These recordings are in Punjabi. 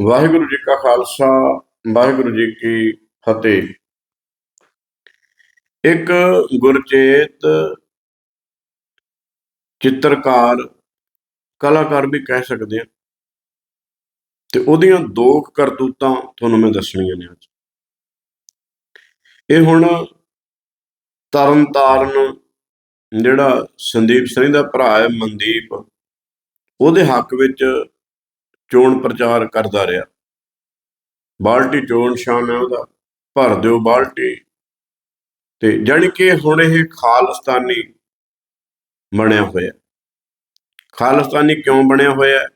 ਵਾਹਿਗੁਰੂ ਜੀ ਕਾ ਖਾਲਸਾ, ਵਾਹਿਗੁਰੂ ਜੀ ਕੀ ਫਤਿਹ। ਇੱਕ ਗੁਰਚੇਤ ਚਿੱਤਰਕਾਰ, ਕਲਾਕਾਰ ਵੀ ਕਹਿ ਸਕਦੇ ਆ। ਤੇ ਉਹਦੀਆਂ ਦੋ ਕਰਤੂਤਾਂ ਤੁਹਾਨੂੰ ਮੈਂ ਦੱਸਣੀਆਂ ਨੇ ਅੱਜ। ਇਹ ਹੁਣ ਤਰਨਤਾਰਨ, ਜਿਹੜਾ ਸੰਦੀਪ ਸਿੰਘ ਦਾ ਭਰਾ ਹੈ ਮਨਦੀਪ, ਉਹਦੇ ਹੱਕ ਵਿੱਚ ਚੋਣ ਪ੍ਰਚਾਰ ਕਰਦਾ ਰਿਹਾ। ਬਾਲਟੀ ਚੋਣ ਸ਼ਾਨ ਹੈ ਉਹਦਾ, ਭਰ ਦਿਓ ਬਾਲਟੀ। ਤੇ ਜਾਣੀ ਕਿ ਹੁਣ ਇਹ ਖਾਲਸਤਾਨੀ ਬਣਿਆ ਹੋਇਆ। ਖਾਲਸਤਾਨੀ ਕਿਉਂ ਬਣਿਆ ਹੋਇਆ?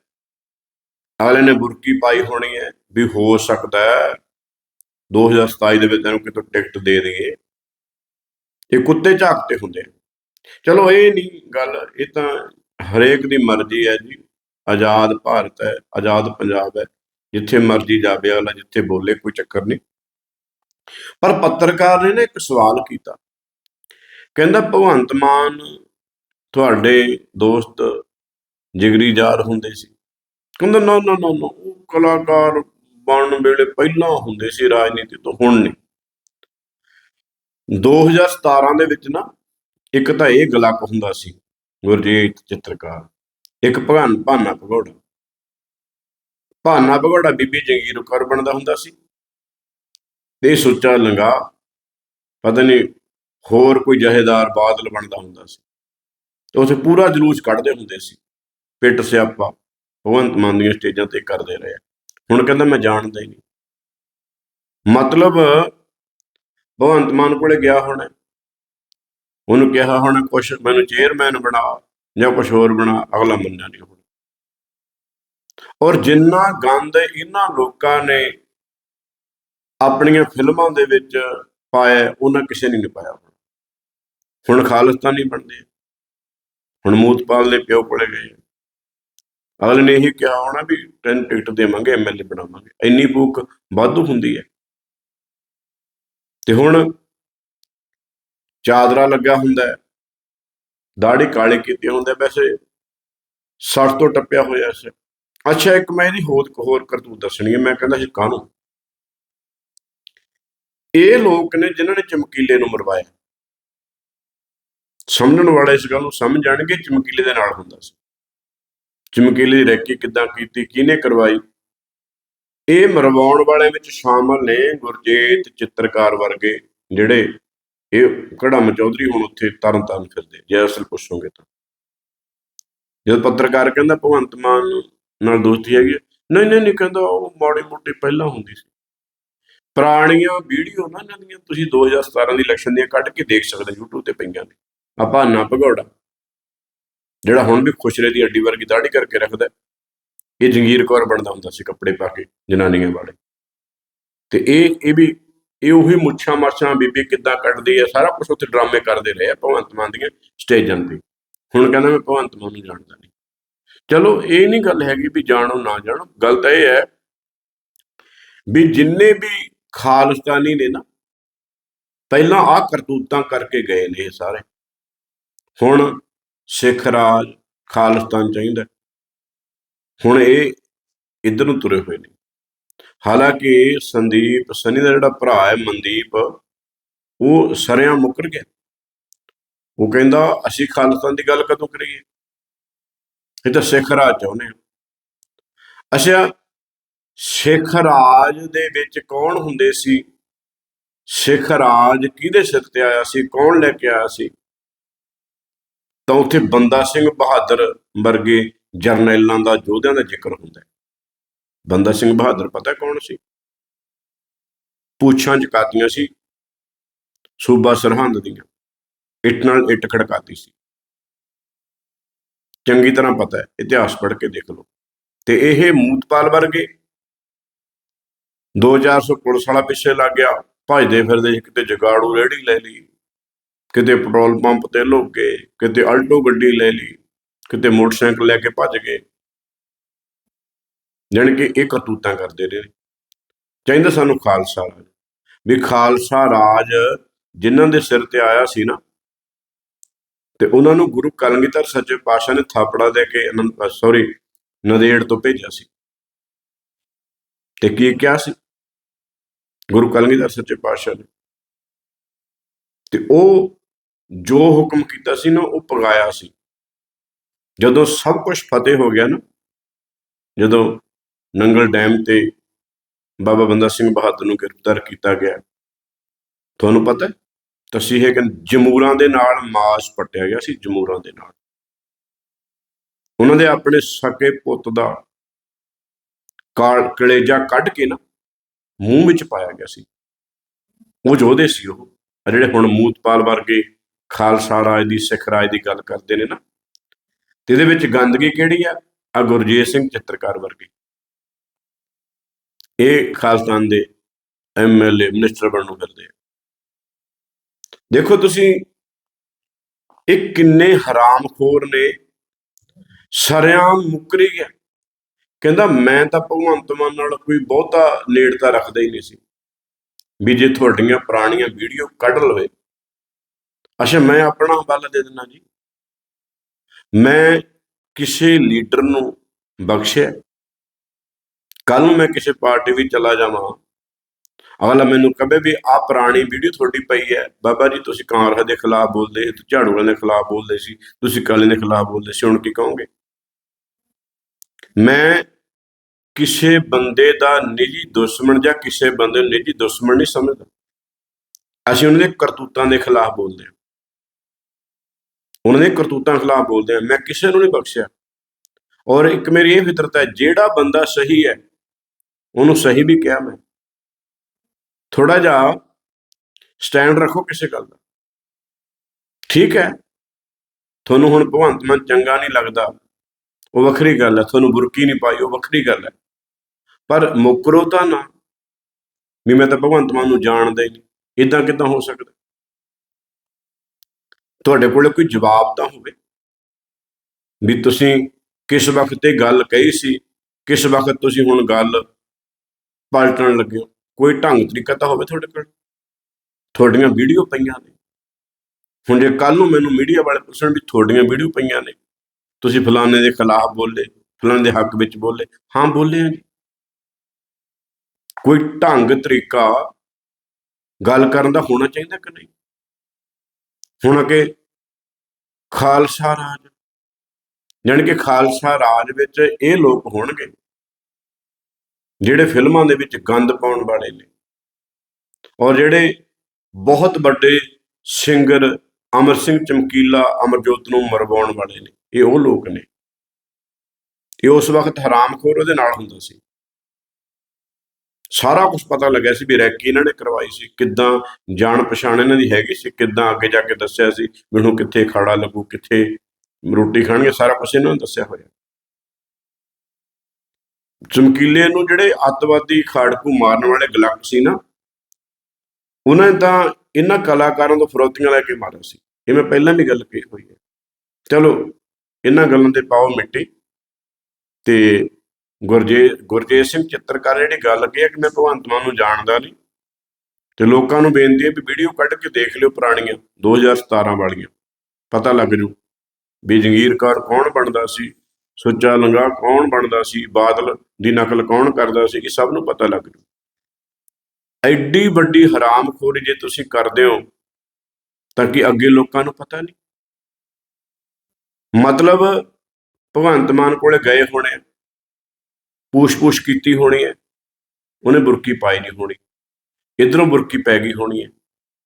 ਅਗਲੇ ਨੇ ਬੁਰਕੀ ਪਾਈ ਹੋਣੀ ਹੈ ਵੀ ਹੋ ਸਕਦਾ ਹੈ 2027 ਦੇ ਵਿੱਚ ਇਹਨੂੰ ਕਿਤੋਂ ਟਿਕਟ ਦੇ ਦੇਈਏ। ਇਹ ਕੁੱਤੇ ਝਾਕਤੇ ਹੁੰਦੇ ਚਲੋ ਇਹ ਨਹੀਂ ਗੱਲ, ਇਹ ਤਾਂ ਹਰੇਕ ਦੀ ਮਰਜ਼ੀ ਹੈ ਜੀ। ਆਜ਼ਾਦ ਭਾਰਤ ਹੈ, ਆਜ਼ਾਦ ਪੰਜਾਬ ਹੈ। ਜਿੱਥੇ ਮਰਜ਼ੀ ਜਾਵੇ ਅਗਲਾ, ਜਿੱਥੇ ਬੋਲੇ, ਕੋਈ ਚੱਕਰ ਨਹੀਂ। ਪਰ ਪੱਤਰਕਾਰ ਨੇ ਨਾ ਇੱਕ ਸਵਾਲ ਕੀਤਾ। ਕਹਿੰਦਾ, ਭਗਵੰਤ ਮਾਨ ਤੁਹਾਡੇ ਦੋਸਤ ਜਿਗਰੀ ਯਾਰ ਹੁੰਦੇ ਸੀ। ਕਹਿੰਦਾ, ਨਾ ਨਾ ਨਾ ਨਾ, ਉਹ ਕਲਾਕਾਰ ਬਣਨ ਵੇਲੇ ਪਹਿਲਾਂ ਹੁੰਦੇ ਸੀ ਰਾਜਨੀਤੀ ਤੋਂ, ਹੁਣ ਨਹੀਂ। 2017 ਦੇ ਵਿੱਚ ਨਾ ਇੱਕ ਤਾਂ ਇਹ ਗਲਕ ਹੁੰਦਾ ਸੀ, ਗੁਰਜੀਤ ਚਿੱਤਰਕਾਰ। ਇੱਕ ਭਗਵਾਨ ਭਾਨਾ ਭਗੌੜਾ। ਭਾਨਾ ਭਗੌੜਾ ਬੀਬੀ ਜੰਗੀਰ ਕੌਰ ਬਣਦਾ ਹੁੰਦਾ ਸੀ। ਤੇ ਇਹ ਸੁੱਚਾ ਲੰਗਾ, ਪਤਾ ਨਹੀਂ ਹੋਰ ਕੋਈ ਜਹੇਦਾਰ ਬਾਦਲ ਬਣਦਾ ਹੁੰਦਾ ਸੀ। ਤੇ ਉਥੇ ਪੂਰਾ ਜਲੂਸ ਕੱਢਦੇ ਹੁੰਦੇ ਸੀ। ਪਿੱਟ ਸਿਆਪਾ, ਭਗਵੰਤ ਮਾਨ ਦੀਆਂ ਸਟੇਜਾਂ ਤੇ ਕਰਦੇ ਰਹੇ। ਹੁਣ ਕਹਿੰਦਾ ਮੈਂ ਜਾਣਦਾ ਹੀ ਨਹੀਂ। ਮਤਲਬ ਭਗਵੰਤ ਮਾਨ ਕੋਲੇ ਗਿਆ ਹੋਣਾ। ਉਹਨੂੰ ਕਿਹਾ ਹੋਣਾ, ਕੁਛ ਮੈਨੂੰ ਚੇਅਰਮੈਨ ਬਣਾ। ਜਾਂ ਕੁਝ ਹੋਰ ਬਣਾ, ਅਗਲਾ ਮੰਨਿਆ ਨਹੀਂ ਹੋਣਾ ਔਰ ਜਿੰਨਾ ਗੰਦ ਇਹਨਾਂ ਲੋਕਾਂ ਨੇ ਆਪਣੀਆਂ ਫਿਲਮਾਂ ਦੇ ਵਿੱਚ ਪਾਇਆ, ਉਹਨਾਂ ਕਿਸੇ ਨੇ ਨਹੀਂ ਪਾਇਆ। ਹੋਣਾ। ਹੁਣ ਖਾਲਿਸਤਾਨੀ ਬਣਦੇ ਹੁਣ ਮੂਤਪਾਲ ਦੇ ਪਿਓ ਕੋਲੇ ਗਏ ਅਗਲੇ ਨੇ ਇਹੀ ਕਿਹਾ ਹੋਣਾ ਵੀ ਟੈਨ ਟਿਕਟ ਦੇਵਾਂਗੇ ਐਮਐਲਏ ਬਣਾਵਾਂਗੇ। ਇੰਨੀ ਭੂਖ ਵਾਧੂ ਹੁੰਦੀ ਹੈ। ਤੇ ਹੁਣ ਚਾਦਰਾ ਲੱਗਾ ਹੁੰਦਾ ਦਾੜੀ ਕਾਲੇ ਕੀਤੇ ਹੁੰਦੇ ਵੈਸੇ 60 ਤੋਂ ਟੱਪਿਆ ਹੋਇਆ ਸੀ। ਅੱਛਾ, ਇੱਕ ਮੈਂ ਇਹਦੀ ਹੋਰ ਹੋਰ ਕਰਤੂਤ ਦੱਸਣੀ ਹੈ ਮੈਂ ਕਹਿੰਦਾ ਸੀ ਕਾਹਨੂੰ? ਇਹ ਲੋਕ ਨੇ ਜਿਨ੍ਹਾਂ ਨੇ ਚਮਕੀਲੇ ਨੂੰ ਮਰਵਾਇਆ। ਸਮਝਣ ਵਾਲੇ ਇਸ ਗੱਲ ਨੂੰ ਸਮਝ ਜਾਣਗੇ, ਚਮਕੀਲੇ ਦੇ ਨਾਲ ਹੁੰਦਾ ਸੀ। ਚਮਕੀਲੇ ਦੀ ਰੈਕੀ ਕਿੱਦਾਂ ਕੀਤੀ, ਕਿਹਨੇ ਕਰਵਾਈ? ਇਹ ਮਰਵਾਉਣ ਵਾਲਿਆਂ ਵਿੱਚ ਸ਼ਾਮਲ ਨੇ ਗੁਰਜੀਤ ਚਿੱਤਰਕਾਰ ਵਰਗੇ ਜਿਹੜੇ ਇਹ ਕੜਮ ਚੌਧਰੀ ਹੁਣ ਉੱਥੇ ਤਰਨ ਤਾਰਨ ਫਿਰਦੇ ਜੇ ਅਸਲ ਪੁੱਛੋਗੇ ਤਾਂ। ਜਦ ਪੱਤਰਕਾਰ ਕਹਿੰਦਾ ਭਗਵੰਤ ਮਾਨ ਨਾਲ ਦੋਸਤੀ ਹੈਗੀ ਹੈ, ਨਹੀਂ ਨਹੀਂ ਨਹੀਂ ਕਹਿੰਦਾ ਉਹ ਮਾੜੀ ਮੋਟੀ ਪਹਿਲਾਂ ਹੁੰਦੀ ਸੀ। ਪੁਰਾਣੀਆਂ ਵੀਡੀਓ ਨਾ ਇਹਨਾਂ ਦੀਆਂ ਤੁਸੀਂ 2017 ਦੀ ਇਲੈਕਸ਼ਨ ਦੀਆਂ ਕੱਢ ਕੇ ਦੇਖ ਸਕਦੇ ਹੋ YouTube ਤੇ ਪਈਆਂ ਨੇ। ਆਪਾਂ ਨਾ ਭਗੌੜਾ। ਜਿਹੜਾ ਹੁਣ ਵੀ ਖੁਸ਼ਰੇ ਦੀ ਅੱਡੀ ਵਰਗੀ ਦਾੜੀ ਕਰਕੇ ਰੱਖਦਾ। ਇਹ ਜੰਗੀਰ ਕੌਰ ਬਣਦਾ ਹੁੰਦਾ ਸੀ ਕੱਪੜੇ ਪਾ ਕੇ ਜਨਾਨੀਆਂ ਵਾਲੇ। ਤੇ ਇਹ ਇਹ ਵੀ ਇਹ ਉਹੀ ਮੁੱਛਾਂ ਮਾਛਾਂ ਬੀਬੀ ਕਿੱਦਾਂ ਕੱਢਦੀ ਹੈ ਸਾਰਾ ਕੁਝ ਉੱਥੇ ਡਰਾਮੇ ਕਰਦੇ ਰਹੇ ਆ ਭਗਵੰਤ ਮਾਨ ਦੀਆਂ ਸਟੇਜਾਂ ਤੇ। ਹੁਣ ਕਹਿੰਦਾ ਮੈਂ ਭਗਵੰਤ ਮਾਨ ਨੂੰ ਜਾਣਦਾ ਨਹੀਂ। ਚਲੋ, ਇਹ ਨਹੀਂ ਗੱਲ ਹੈਗੀ ਵੀ ਜਾਣੋ ਨਾ ਜਾਣੋ ਗੱਲ ਤਾਂ ਇਹ ਹੈ ਵੀ ਜਿੰਨੇ ਵੀ ਖਾਲਿਸਤਾਨੀ ਨੇ ਨਾ, ਪਹਿਲਾਂ ਆ ਕਰਤੂਤਾਂ ਕਰਕੇ ਗਏ ਨੇ ਇਹ ਸਾਰੇ। ਹੁਣ ਸਿੱਖ ਰਾਜ ਖਾਲਿਸਤਾਨ ਚਾਹੀਦਾ। ਹੁਣ ਇਹ ਇਧਰ ਨੂੰ ਤੁਰੇ ਹੋਏ ਨੇ। ਹਾਲਾਂਕਿ ਸੰਦੀਪ, ਸਨੀ ਦਾ ਜਿਹੜਾ ਭਰਾ ਹੈ ਮਨਦੀਪ, ਉਹ ਸਰਿਆਂ ਮੁੱਕਰ ਗਿਆ। ਉਹ ਕਹਿੰਦਾ, ਅਸੀਂ ਖਾਲਿਸਤਾਨ ਦੀ ਗੱਲ ਕਦੋਂ ਕਰੀਏ? ਇਹ ਤਾਂ ਸਿੱਖ ਰਾਜ ਚਾਹੁੰਦੇ ਆ। ਅੱਛਾ, ਸਿੱਖ ਰਾਜ ਦੇ ਵਿੱਚ ਕੌਣ ਹੁੰਦੇ ਸੀ? ਸਿੱਖ ਰਾਜ ਕਿਹਦੇ ਸਿਰ ਤੇ ਆਇਆ ਸੀ? ਕੌਣ ਲੈ ਕੇ ਆਇਆ ਸੀ? ਤਾਂ ਉੱਥੇ ਬੰਦਾ ਸਿੰਘ ਬਹਾਦਰ ਵਰਗੇ ਜਰਨੈਲਾਂ ਦਾ ਯੋਧਿਆਂ ਦਾ ਜ਼ਿਕਰ ਹੁੰਦਾ ਹੈ। ਬੰਦਾ ਸਿੰਘ ਬਹਾਦਰ ਪਤਾ ਕੌਣ ਸੀ? ਪੂਛਾਂ ਚਕਾਤੀਆਂ ਸੀ? ਸੂਬਾ ਸਰਹੰਦ ਦੀਆਂ। ਇੱਟ ਨਾਲ ਇੱਟ ਖੜਕਾਤੀ ਸੀ। ਚੰਗੀ ਤਰ੍ਹਾਂ ਪਤਾ ਹੈ, ਇਤਿਹਾਸ ਪੜ੍ਹ ਕੇ ਦੇਖ ਲਓ। ਤੇ ਇਹ ਮੂਤਪਾਲ ਵਰਗੇ 2400 ਪੁਲਿਸ ਵਾਲਾ ਪਿੱਛੇ ਲੱਗ ਗਿਆ। ਭਜਦੇ ਫਿਰਦੇ ਕਿਤੇ ਜਗਾੜੂ ਰੇੜੀ ਲੈ ਲਈ, ਕਿਤੇ ਪੈਟਰੋਲ ਪੰਪ ਤੇ ਲੁੱਕ ਗਏ, ਕਿਤੇ ਅਲਟੋ ਗੱਡੀ ਲੈ ਲਈ, ਕਿਤੇ ਮੋਟਰਸਾਈਕਲ ਲੈ ਕੇ ਭੱਜ ਗਏ। ਜਾਣੀ ਕਿ ਇਹ ਕਰਤੂਤਾਂ ਕਰਦੇ ਰਹੇ ਚਾਹੀਦਾ ਸਾਨੂੰ ਖਾਲਸਾ ਰਾਜ ਵੀ ਖਾਲਸਾ ਰਾਜ ਜਿਨ੍ਹਾਂ ਦੇ ਸਿਰ ਤੇ ਆਇਆ ਸੀ ਨਾ, ਤੇ ਉਹਨਾਂ ਨੂੰ ਗੁਰੂ ਕਲਗੀਧਰ ਸੱਚੇ ਪਾਤਸ਼ਾਹ ਨੇ ਥਾਪੜਾ ਦੇ ਕੇ ਸੌਰੀ ਨਦੇੜ ਤੋਂ ਭੇਜਿਆ ਸੀ। ਤੇ ਕੀ ਕਿਹਾ ਸੀ? ਗੁਰੂ ਕਲਗੀਧਰ ਸੱਚੇ ਪਾਤਸ਼ਾਹ ਨੇ। ਤੇ ਉਹ ਜੋ ਹੁਕਮ ਕੀਤਾ ਸੀ ਨਾ, ਉਹ ਪਗਾਇਆ ਸੀ। ਜਦੋਂ ਸਭ ਕੁਝ ਫਤਿਹ ਹੋ ਗਿਆ ਨਾ, ਜਦੋਂ ਨੰਗਲ ਡੈਮ ਤੇ ਬਾਬਾ ਬੰਦਾ ਸਿੰਘ ਬਹਾਦਰ ਨੂੰ ਗ੍ਰਿਫਤਾਰ ਕੀਤਾ ਗਿਆ। ਤੁਹਾਨੂੰ ਪਤਾ ਹੈ? ਤਸੀਹੇ ਕਿ ਜਮੂਰਾਂ ਦੇ ਨਾਲ ਮਾਸ ਪੱਟਿਆ ਗਿਆ ਸੀ, ਜਮੂਰਾਂ ਦੇ ਨਾਲ। ਉਹਨਾਂ ਦੇ ਆਪਣੇ ਸਕੇ ਪੁੱਤ ਦਾ ਕਾਲ, ਕਲੇਜਾ ਕੱਢ ਕੇ ਨਾ ਮੂੰਹ ਵਿੱਚ ਪਾਇਆ ਗਿਆ ਸੀ। ਉਹ ਯੋਧੇ ਸੀ ਉਹ। ਜਿਹੜੇ ਹੁਣ ਮੂਤਪਾਲ ਵਰਗੇ ਖਾਲਸਾ ਰਾਜ ਦੀ, ਸਿੱਖ ਰਾਜ ਦੀ ਗੱਲ ਕਰਦੇ ਨੇ ਨਾ, ਤੇ ਇਹਦੇ ਵਿੱਚ ਗੰਦਗੀ ਕਿਹੜੀ ਆ? ਆ ਗੁਰਜੀਤ ਸਿੰਘ ਚਿੱਤਰਕਾਰ ਵਰਗੇ। ਇਹ ਖਾਲਸਤਾਨ ਦੇ ਐਮਐਲਏ ਮਿਨਿਸਟਰ ਬਣਨ ਨੂੰ ਫਿਰਦੇ ਆ। ਦੇਖੋ ਤੁਸੀਂ, ਇਹ ਕਿੰਨੇ ਹਰਾਮਖੋਰ ਨੇ। ਸਰਿਆਮ ਮੁਕਰੀ ਗਿਆ। ਕਹਿੰਦਾ, ਮੈਂ ਤਾਂ ਭਗਵੰਤ ਮਾਨ ਨਾਲ ਕੋਈ ਬਹੁਤਾ ਨੇੜਤਾ ਰੱਖਦਾ ਹੀ ਨਹੀਂ ਸੀ। ਵੀ ਜੇ ਤੁਹਾਡੀਆਂ ਪੁਰਾਣੀਆਂ ਵੀਡੀਓ ਕੱਢ ਲਵੇ। ਅੱਛਾ, ਮੈਂ ਆਪਣਾ ਹਵਾਲਾ ਦੇ ਦਿੰਦਾ ਜੀ। ਮੈਂ ਕਿਸੇ ਲੀਡਰ ਨੂੰ ਬਖਸ਼ਿਆ। ਕੱਲ ਨੂੰ ਮੈਂ ਕਿਸੇ ਪਾਰਟੀ ਵਿੱਚ ਚਲਾ ਜਾਵਾਂ। ਅਗਲਾ ਮੈਨੂੰ ਕਹੇ ਵੀ ਆ ਪੁਰਾਣੀ ਵੀਡੀਓ ਤੁਹਾਡੀ ਪਈ ਹੈ। ਬਾਬਾ ਜੀ, ਤੁਸੀਂ ਕਾਂਗਰਸ ਦੇ ਖਿਲਾਫ ਬੋਲਦੇ ਤੁਸੀਂ ਝਾੜੂ ਵਾਲੇ ਦੇ ਖਿਲਾਫ ਬੋਲਦੇ ਸੀ, ਤੁਸੀਂ ਕਾਲੇ ਦੇ ਖਿਲਾਫ ਬੋਲਦੇ ਸੀ, ਹੁਣ ਕੀ ਕਹੋਗੇ? ਮੈਂ ਕਿਸੇ ਬੰਦੇ ਦਾ ਨਿੱਜੀ ਦੁਸ਼ਮਣ ਜਾਂ ਕਿਸੇ ਬੰਦੇ ਨੂੰ ਨਿੱਜੀ ਦੁਸ਼ਮਣ ਨਹੀਂ ਸਮਝਦਾ। ਅਸੀਂ ਉਹਨਾਂ ਦੇ ਕਰਤੂਤਾਂ ਦੇ ਖਿਲਾਫ ਬੋਲਦੇ ਹਾਂ। ਉਹਨਾਂ ਦੇ ਕਰਤੂਤਾਂ ਖਿਲਾਫ ਬੋਲਦੇ ਹਾਂ। ਮੈਂ ਕਿਸੇ ਨੂੰ ਨਹੀਂ ਬਖਸ਼ਿਆ। ਔਰ ਇੱਕ ਮੇਰੀ ਇਹ ਫਿਤਰਤ ਹੈ, ਜਿਹੜਾ ਬੰਦਾ ਸਹੀ ਹੈ ਉਹਨੂੰ ਸਹੀ ਵੀ ਕਿਹਾ ਮੈਂ। ਥੋੜਾ ਜਿਹਾ ਸਟੈਂਡ ਰੱਖੋ ਕਿਸੇ ਗੱਲ ਦਾ। ਠੀਕ ਹੈ? ਤੁਹਾਨੂੰ ਹੁਣ ਭਗਵੰਤ ਮਾਨ ਚੰਗਾ ਨਹੀਂ ਲੱਗਦਾ। ਉਹ ਵੱਖਰੀ ਗੱਲ ਹੈ, ਤੁਹਾਨੂੰ ਬੁਰਕੀ ਨਹੀਂ ਪਾਈ, ਉਹ ਵੱਖਰੀ ਗੱਲ ਹੈ। ਪਰ ਮੁਕਰੋ ਤਾਂ ਨਾ। ਵੀ ਮੈਂ ਤਾਂ ਭਗਵੰਤ ਮਾਨ ਨੂੰ ਜਾਣਦਾ ਹੀ ਨਹੀਂ। ਇਦਾਂ ਕਿਦਾਂ ਹੋ ਸਕਦਾ? ਤੁਹਾਡੇ ਕੋਲ ਕੋਈ ਜਵਾਬ ਤਾਂ ਹੋਵੇ? ਵੀ ਤੁਸੀਂ ਕਿਸ ਵਕਤ ਇਹ ਗੱਲ ਕਹੀ ਸੀ, ਕਿਸ ਵਕਤ ਤੁਸੀਂ ਹੁਣ ਗੱਲ ਪਲਟਣ ਲੱਗੇ ਹੋ ਕੋਈ ਢੰਗ ਤਰੀਕਾ ਤਾਂ ਹੋਵੇ ਤੁਹਾਡੇ ਕੋਲ? ਤੁਹਾਡੀਆਂ ਵੀਡੀਓ ਪਈਆਂ ਨੇ। ਹੁਣ ਜੇ ਕੱਲ ਨੂੰ ਮੈਨੂੰ ਮੀਡੀਆ ਵਾਲੇ ਪੁੱਛਣ ਵੀ ਤੁਹਾਡੀਆਂ ਵੀਡੀਓ ਪਈਆਂ ਨੇ, ਤੁਸੀਂ ਫਲਾਣੇ ਦੇ ਖਿਲਾਫ ਬੋਲੇ, ਫਲਾਣੇ ਦੇ ਹੱਕ ਵਿੱਚ ਬੋਲੇ, ਹਾਂ ਬੋਲੇ ਆ ਜੀ। ਕੋਈ ਢੰਗ ਤਰੀਕਾ ਗੱਲ ਕਰਨ ਦਾ ਹੋਣਾ ਚਾਹੀਦਾ ਕਿ ਨਹੀਂ? ਹੁਣ ਅਗੇ ਖਾਲਸਾ ਰਾਜ, ਜਾਣੀ ਕਿ ਖਾਲਸਾ ਰਾਜ ਵਿੱਚ ਇਹ ਲੋਕ ਹੋਣਗੇ। ਜਿਹੜੇ ਫਿਲਮਾਂ ਦੇ ਵਿੱਚ ਗੰਦ ਪਾਉਣ ਵਾਲੇ ਨੇ ਔਰ ਜਿਹੜੇ ਬਹੁਤ ਵੱਡੇ ਸਿੰਗਰ ਅਮਰ ਸਿੰਘ ਚਮਕੀਲਾ, ਅਮਰਜੋਤ ਨੂੰ ਮਰਵਾਉਣ ਵਾਲੇ ਨੇ, ਇਹ ਉਹ ਲੋਕ ਨੇ। ਇਹ ਉਸ ਵਕਤ ਹਰਾਮਖੋਰ ਉਹਦੇ ਨਾਲ ਹੁੰਦਾ ਸੀ। ਸਾਰਾ ਕੁਝ ਪਤਾ ਲੱਗਿਆ ਸੀ ਵੀ ਰੈਕੀ ਇਹਨਾਂ ਨੇ ਕਰਵਾਈ ਸੀ, ਕਿੱਦਾਂ ਜਾਣ ਪਛਾਣ ਇਹਨਾਂ ਦੀ ਹੈਗੀ ਸੀ, ਕਿੱਦਾਂ ਅੱਗੇ ਜਾ ਕੇ ਦੱਸਿਆ ਸੀ ਮੈਨੂੰ ਕਿੱਥੇ ਖਾੜਾ ਲੱਗੂ, ਕਿੱਥੇ ਰੋਟੀ ਖਾਣਗੇ, ਸਾਰਾ ਕੁਝ ਇਹਨਾਂ ਨੂੰ ਦੱਸਿਆ ਹੋਇਆ। ਚਮਕੀਲੇ ਨੂੰ ਜਿਹੜੇ ਅੱਤਵਾਦੀ ਖਾੜਕੂ ਮਾਰਨ ਵਾਲੇ ਗਲਕ ਸੀ ਨਾ, ਉਹਨਾਂ ਨੇ ਤਾਂ ਇਹਨਾਂ ਕਲਾਕਾਰਾਂ ਤੋਂ ਫਰੋਤੀਆਂ ਲੈ ਕੇ ਮਾਰਿਆ ਸੀ। ਇਹ ਮੈਂ ਪਹਿਲਾਂ ਵੀ ਗੱਲ ਕਹੀ ਹੋਈ ਹੈ। ਚਲੋ, ਇਹਨਾਂ ਗੱਲਾਂ ਤੇ ਪਾਓ ਮਿੱਟੀ। ਤੇ ਗੁਰਜੇ, ਗੁਰਜੀਤ ਸਿੰਘ ਚਿੱਤਰਕਾਰ ਜਿਹੜੀ ਗੱਲ ਕਹੀ ਹੈ ਕਿ ਮੈਂ ਭਗਵੰਤ ਮਾਨ ਨੂੰ ਜਾਣਦਾ ਨਹੀਂ। ਤੇ ਲੋਕਾਂ ਨੂੰ ਬੇਨਤੀ ਹੈ ਵੀ ਵੀਡੀਓ ਕੱਢ ਕੇ ਦੇਖ ਲਿਓ ਪੁਰਾਣੀਆਂ 2017 ਵਾਲੀਆਂ। ਪਤਾ ਲੱਗ ਜੂ ਵੀ ਜੰਗੀਰ ਕੌਰ ਕੌਣ ਬਣਦਾ ਸੀ ਸੁੱਚਾ ਲੰਗਾ ਕੌਣ ਬਣਦਾ ਸੀ, ਬਾਦਲ ਦੀ ਨਕਲ ਕੌਣ ਕਰਦਾ ਸੀ, ਇਹ ਸਭ ਨੂੰ ਪਤਾ ਲੱਗ ਜੂ। ਐਡੀ ਵੱਡੀ ਹਰਾਮਖੋਰੀ ਜੇ ਤੁਸੀਂ ਕਰਦੇ ਹੋ, ਤਾਂ ਕਿ ਅੱਗੇ ਲੋਕਾਂ ਨੂੰ ਪਤਾ ਨਹੀਂ? ਮਤਲਬ ਭਗਵੰਤ ਮਾਨ ਕੋਲੇ ਗਏ ਹੋਣੇ ਪੂਛ-ਪੂਛ ਕੀਤੀ ਹੋਣੀ ਹੈ ਉਹਨੇ ਬੁਰਕੀ ਪਾਈ ਨਹੀਂ ਹੋਣੀ, ਇਧਰੋਂ ਬੁਰਕੀ ਪੈ ਗਈ ਹੋਣੀ ਹੈ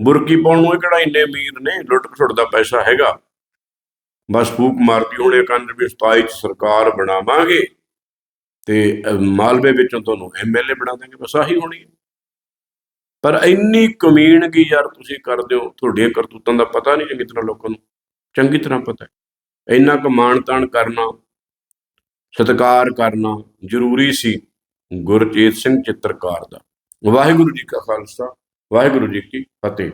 ਬੁਰਕੀ ਪਾਉਣ ਨੂੰ ਇਹ ਕਿਹੜਾ ਇੰਨੇ ਅਮੀਰ ਨੇ ਲੁੱਟ ਖੁੱਟ ਦਾ ਪੈਸਾ ਹੈਗਾ। ਬਸ ਫੂਕ ਮਾਰਦੀ, ਹੋਣੇ ਕੰਨ ਵੀ 27 ਚ ਸਰਕਾਰ ਬਣਾਵਾਂਗੇ ਤੇ ਮਾਲਵੇ ਵਿੱਚੋਂ ਤੁਹਾਨੂੰ ਐਮਐਲਏ ਬਣਾ ਦਾਂਗੇ ਬਸ ਆਹੀ ਹੋਣੀ ਹੈ। ਪਰ ਇੰਨੀ ਕਮੀਣਗੀ ਯਾਰ ਤੁਸੀਂ ਕਰਦੇ ਹੋ, ਤੁਹਾਡੀਆਂ ਕਰਤੂਤਾਂ ਦਾ ਪਤਾ ਨਹੀਂ ਚੰਗੀ ਤਰ੍ਹਾਂ ਲੋਕਾਂ ਨੂੰ। ਚੰਗੀ ਤਰ੍ਹਾਂ ਪਤਾ ਹੈ। ਇੰਨਾ ਕੁ ਮਾਣ ਤਾਣ ਕਰਨਾ, ਸਤਿਕਾਰ ਕਰਨਾ ਜ਼ਰੂਰੀ ਸੀ ਗੁਰਚੇਤ ਸਿੰਘ ਚਿੱਤਰਕਾਰ ਦਾ। ਵਾਹਿਗੁਰੂ ਜੀ ਕਾ ਖਾਲਸਾ, ਵਾਹਿਗੁਰੂ ਜੀ ਕੀ ਫਤਿਹ।